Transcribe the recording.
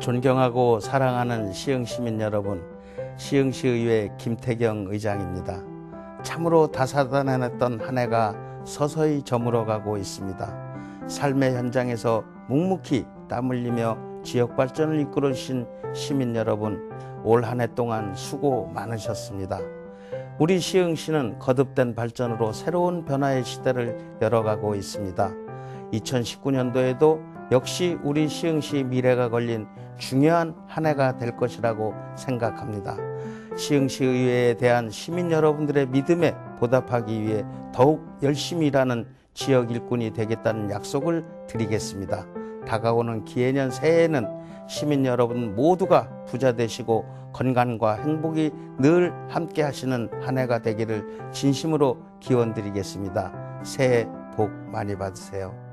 존경하고 사랑하는 시흥 시민 여러분, 시흥시의회 김태경 의장입니다. 참으로 다사다난했던 한 해가 서서히 저물어가고 있습니다. 삶의 현장에서 묵묵히 땀 흘리며 지역 발전을 이끌어 주신 시민 여러분, 올 한 해 동안 수고 많으셨습니다. 우리 시흥시는 거듭된 발전으로 새로운 변화의 시대를 열어가고 있습니다. 2019년도에도 역시 우리 시흥시 미래가 걸린 중요한 한 해가 될 것이라고 생각합니다. 시흥시 의회에 대한 시민 여러분들의 믿음에 보답하기 위해 더욱 열심히 일하는 지역 일꾼이 되겠다는 약속을 드리겠습니다. 다가오는 기해년 새해에는 시민 여러분 모두가 부자 되시고 건강과 행복이 늘 함께 하시는 한 해가 되기를 진심으로 기원 드리겠습니다. 새해 복 많이 받으세요.